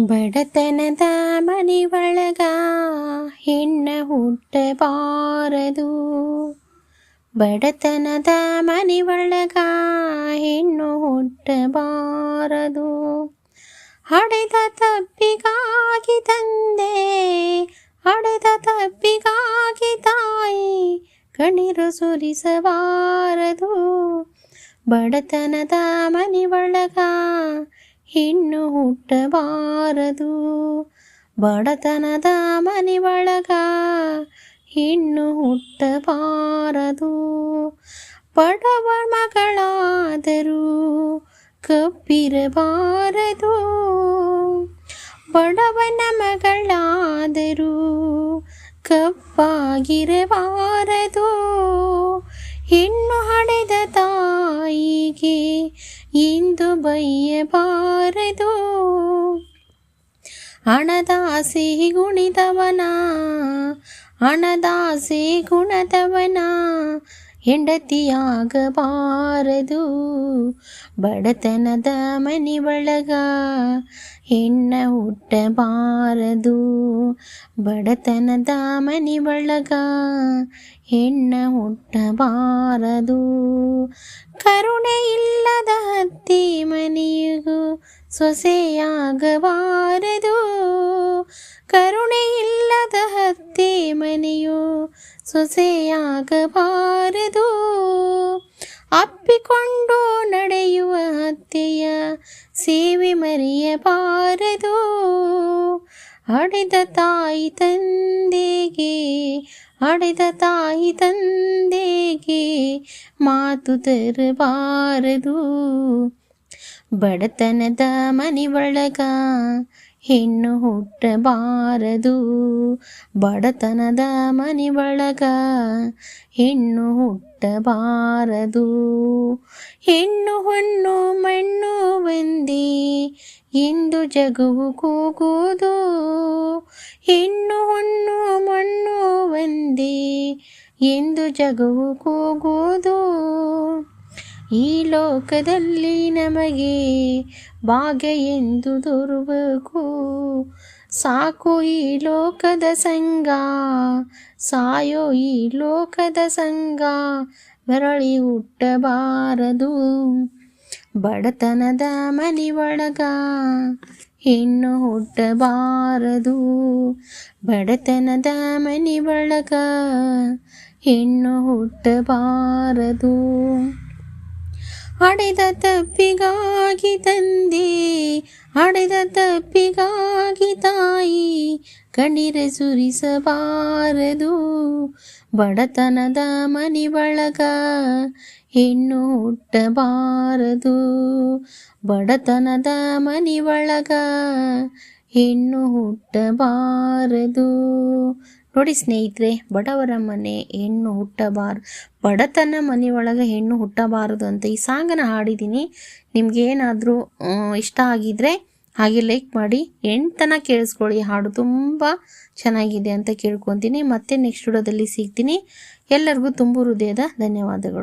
ಬಡತನದ ಮನೆ ಒಳಗ ಹೆಣ್ಣ ಹುಟ್ಟಬಾರದು. ಬಡತನದ ಮನೆ ಒಳಗ ಹೆಣ್ಣು ಹುಟ್ಟಬಾರದು. ಹಡೆದ ತಪ್ಪಿಗಾಗಿ ತಂದೆ, ಹಡೆದ ತಪ್ಪಿಗಾಗಿ ತಾಯಿ, ಕಣ್ಣೀರು ಸುರಿಸಬಾರದು. ಬಡತನದ ಮನಿ ಒಳಗ ಹೆಣ್ಣು ಹುಟ್ಟಬಾರದು. ಬಡತನದ ಮನೆ ಒಳಗ ಹೆಣ್ಣು ಹುಟ್ಟಬಾರದು. ಬಡವ ಮಗಳಾದರೂ ಕಬ್ಬಿರಬಾರದು. ಬಡವನ ಮಗಳಾದರೂ ಕಪ್ಪಾಗಿರಬಾರದು ಹೆಣ್ಣು ಹಡೆದ ತಾಯಿಗೆ ಎಂದು ಬೈಯಬಾರದು. ಹಣದಾಸೆ ಗುಣಿದವನ ಹಣದಾಸೆ ಗುಣದವನ ಹೆಂಡತಿಯಾಗಬಾರದು ಬಡತನದ ಮನೆ ಒಳಗ ಹೆಣ್ಣ ಹುಟ್ಟಬಾರದು ಬಡತನದ ಮನೆ ಒಳಗ ಹೆಣ್ಣ ಹುಟ್ಟಬಾರದು ಕರುಣೆ ಇಲ್ಲದ ಹತ್ತಿ ಮನೆಯಗೂ ಸೊಸೆಯಾಗಬಾರದು ಕರುಣೆ ಇಲ್ಲದ ಹತ್ತಿ ಮನೆಯು ಸೊಸೆಯಾಗಬಾರದು. ಅಪ್ಪಿಕೊಂಡು ನಡೆಯುವ ಅತ್ತೆಯ ಸೇವೆ ಮರೆಯಬಾರದು. ಅಡೆದ ತಾಯಿ ತಂದೆಗೆ, ಅಡೆದ ತಾಯಿ ತಂದೆಗೆ ಮಾತು ತರಬಾರದು. ಬಡತನದ ಮನೆ ಒಳಗ ಹೆಣ್ಣು ಹುಟ್ಟಬಾರದು. ಬಡತನದ ಮನಿ ಬಳಗ ಹೆಣ್ಣು ಹುಟ್ಟಬಾರದು. ಹೆಣ್ಣು ಹೊಣ್ಣು ಮಣ್ಣು ಬಂದಿ ಎಂದು ಜಗುವು ಕೂಗುವುದು. ಹೆಣ್ಣು ಹೊಣ್ಣು ಮಣ್ಣು ಬಂದಿ ಎಂದು ಜಗುವು ಕೂಗುವುದು. ಈ ಲೋಕದಲ್ಲಿ ನಮಗೆ ಭಾಗ್ಯ ಎಂದು ದೊರಬೇಕು ಸಾಕು ಈ ಲೋಕದ ಸಂಗ ಸಾಯೋ ಈ ಲೋಕದ ಸಂಗ ಮರಳಿ ಹುಟ್ಟಬಾರದು. ಬಡತನದ ಮನಿ ಒಳಗ ಹೆಣ್ಣು ಹುಟ್ಟಬಾರದು. ಬಡತನದ ಮನೆ ಒಳಗ ಹೆಣ್ಣು ಹುಟ್ಟಬಾರದು. ಹಡೆದ ತಪ್ಪಿಗಾಗಿ ತಂದೆ ಅಡೆದ ತಪ್ಪಿಗಾಗಿ ತಾಯಿ, ಕಣ್ಣೀರೆ ಸುರಿಸಬಾರದು. ಬಡತನದ ಮನಿ ಬಳಗ ಹೆಣ್ಣು ಹುಟ್ಟಬಾರದು ಬಡತನದ ಮನಿ ಒಳಗ ಹೆಣ್ಣು ಹುಟ್ಟಬಾರದು ನೋಡಿ ಸ್ನೇಹಿತರೆ, ಬಡವರ ಮನೆ ಹೆಣ್ಣು ಹುಟ್ಟಬಾರ, ಬಡತನ ಮನೆಯೊಳಗೆ ಹೆಣ್ಣು ಹುಟ್ಟಬಾರದು ಅಂತ ಈ ಸಾಂಗನ ಹಾಡಿದ್ದೀನಿ ನಿಮ್ಗೇನಾದರೂ ಇಷ್ಟ ಆಗಿದ್ರೆ ಹಾಗೆ ಲೈಕ್ ಮಾಡಿ, ಎಂಟನ ಕೇಳಿಸ್ಕೊಳ್ಳಿ. ಹಾಡು ತುಂಬ ಚೆನ್ನಾಗಿದೆ ಅಂತ ಕೇಳ್ಕೊತೀನಿ. ಮತ್ತೆ ನೆಕ್ಸ್ಟ್ ವಿಡಿಯೋದಲ್ಲಿ ಸಿಗ್ತೀನಿ. ಎಲ್ಲರಿಗೂ ತುಂಬ ಹೃದಯದ ಧನ್ಯವಾದಗಳು.